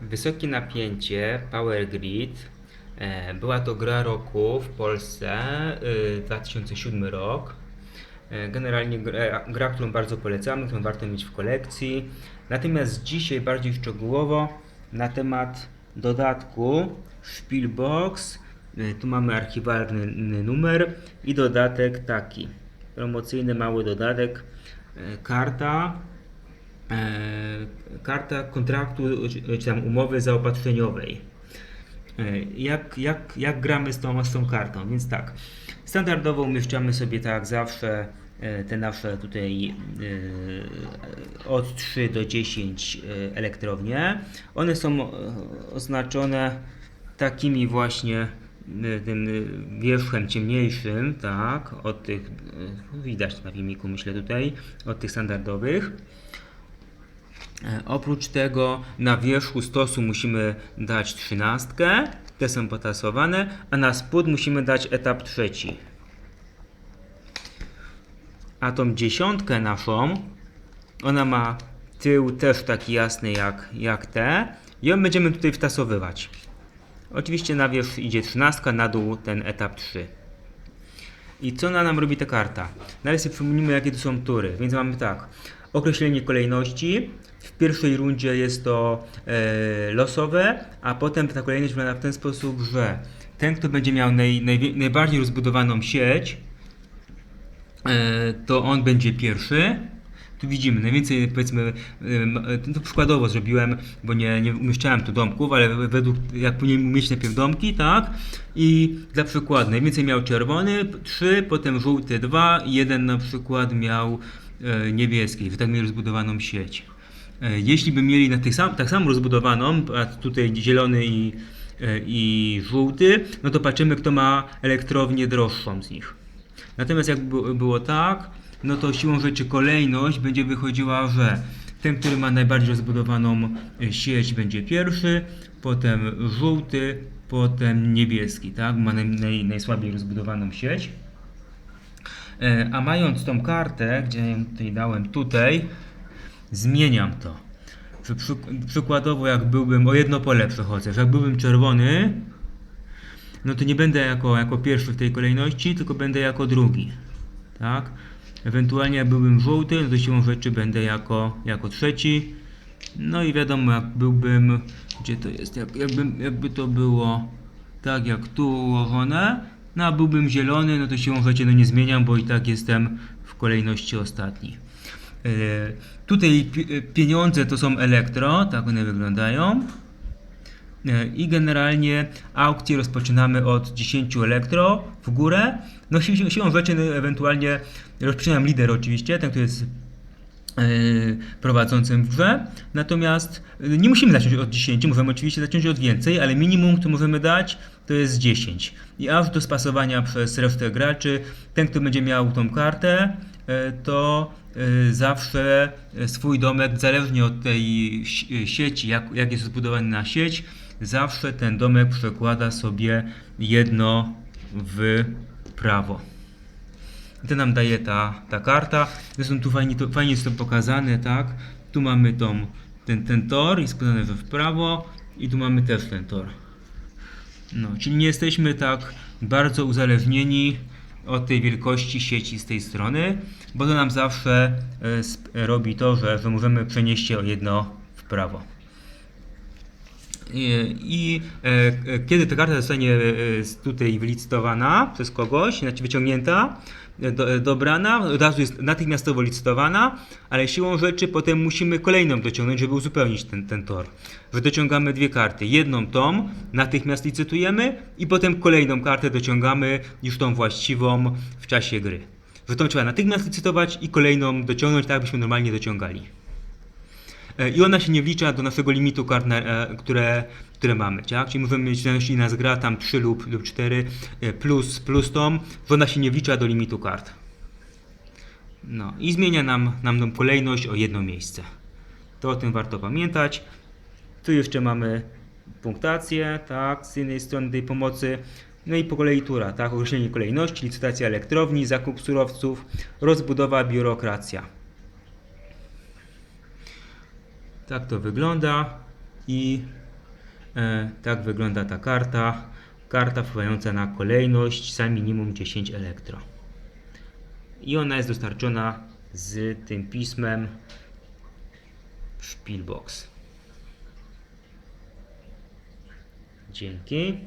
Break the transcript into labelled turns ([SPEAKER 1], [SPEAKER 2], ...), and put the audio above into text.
[SPEAKER 1] Wysokie napięcie, Power Grid. E, Była to gra roku w Polsce, y, 2007 rok. E, Generalnie gra, gra, którą bardzo polecamy, którą warto mieć w kolekcji. Natomiast dzisiaj bardziej szczegółowo na temat dodatku Spielbox. E, Tu mamy archiwalny numer i dodatek taki. Promocyjny mały dodatek. Karta karta kontraktu czy, czy tam umowy zaopatrzeniowej. E, Jak, jak, jak gramy z tą, z tą kartą? Więc tak, standardowo umieszczamy sobie tak zawsze e, te nasze tutaj e, od 3 do 10 e, elektrownie. One są e, oznaczone takimi właśnie e, tym e, wierzchem ciemniejszym, tak, od tych, e, widać na filmiku myślę tutaj, od tych standardowych. E, Oprócz tego na wierzchu stosu musimy dać trzynastkę, te są potasowane, a na spód musimy dać etap trzeci. A tą dziesiątkę naszą, ona ma tył też taki jasny jak, jak te ją będziemy tutaj wtasowywać. Oczywiście na wierzch idzie trzynastka, na dół ten etap 3. I co na nam robi ta karta? Najpierw sobie przypomnijmy, jakie to są tury. Więc mamy tak, określenie kolejności. W pierwszej rundzie jest to e, losowe, a potem ta kolejność wygląda w ten sposób, że ten, kto będzie miał naj, najwie- najbardziej rozbudowaną sieć, e, to on będzie pierwszy. Tu widzimy, najwięcej powiedzmy, em, e, to przykładowo zrobiłem, bo nie, nie umieszczałem tu domków, ale według, jak powinienem umieścić najpierw domki, tak? I dla przykładu, najwięcej miał czerwony, 3, potem żółty 2, jeden na przykład miał e, niebieski, tak mieli rozbudowaną sieć. E, jeśli by mieli na tych sam, tak samo rozbudowaną, a tutaj zielony i, e, i żółty, no to patrzymy, kto ma elektrownię droższą z nich. Natomiast jak było tak, no to siłą rzeczy kolejność będzie wychodziła, że ten, który ma najbardziej rozbudowaną sieć będzie pierwszy, potem żółty, potem niebieski, tak? Ma naj, naj, najsłabiej rozbudowaną sieć. E, A mając tą kartę, gdzie ją tutaj dałem tutaj, zmieniam to. Przykładowo jak byłbym, o jedno pole przechodzę, że jak byłbym czerwony, no to nie będę jako, jako pierwszy w tej kolejności, tylko będę jako drugi. Tak? Ewentualnie jak byłbym żółty, no to siłą rzeczy będę jako, jako trzeci. No i wiadomo, jak byłbym, gdzie to jest, jak, jakby, jakby to było tak jak tu ułożone, no a byłbym zielony, no to siłą rzeczy no nie zmieniam, bo i tak jestem w kolejności ostatni. E, tutaj pi- pieniądze to są elektro, tak one wyglądają. E, I generalnie aukcję rozpoczynamy od 10 elektro w górę. No si- si- siłą rzeczy no, ewentualnie rozpoczynam lider oczywiście, ten kto jest e, prowadzącym w grze. Natomiast e, nie musimy zacząć od 10, możemy oczywiście zacząć od więcej, ale minimum, które możemy dać, to jest 10. I aż do spasowania przez resztę graczy, ten kto będzie miał tą kartę, e, to zawsze swój domek, zależnie od tej si- sieci, jak, jak jest zbudowany na sieć, zawsze ten domek przekłada sobie jedno w prawo. To nam daje ta, ta karta. Zresztą tu fajnie, to, fajnie jest to pokazane, tak? Tu mamy tą, ten, ten tor i skręcone w prawo i tu mamy też ten tor. No, czyli nie jesteśmy tak bardzo uzależnieni od tej wielkości sieci z tej strony, bo to nam zawsze e, robi to, że, że możemy przenieść się o jedno w prawo. I, i e, e, kiedy ta karta zostanie e, tutaj wylicytowana przez kogoś, znaczy wyciągnięta, e, do, e, dobrana, od razu jest natychmiastowo licytowana, ale siłą rzeczy potem musimy kolejną dociągnąć, żeby uzupełnić ten, ten tor. Że dociągamy dwie karty. Jedną tą natychmiast licytujemy i potem kolejną kartę dociągamy już tą właściwą w czasie gry. Że tą trzeba natychmiast licytować i kolejną dociągnąć tak, byśmy normalnie dociągali. E, I ona się nie wlicza do naszego limitu kart, e, które, które mamy. Tak? Czyli możemy mieć, jeśli nas gra tam 3 lub, lub 4 e, plus, plus tą, że ona się nie wlicza do limitu kart. No i zmienia nam, nam tą kolejność o jedno miejsce. To o tym warto pamiętać. Tu jeszcze mamy punktację, tak, z jednej strony tej pomocy. No i po kolei tura, tak, określenie kolejności, licytacja elektrowni, zakup surowców, rozbudowa, biurokracja. Tak to wygląda i E, tak wygląda ta karta. Karta wpływająca na kolejność za minimum 10 elektro. I ona jest dostarczona z tym pismem Spielbox. Dzięki.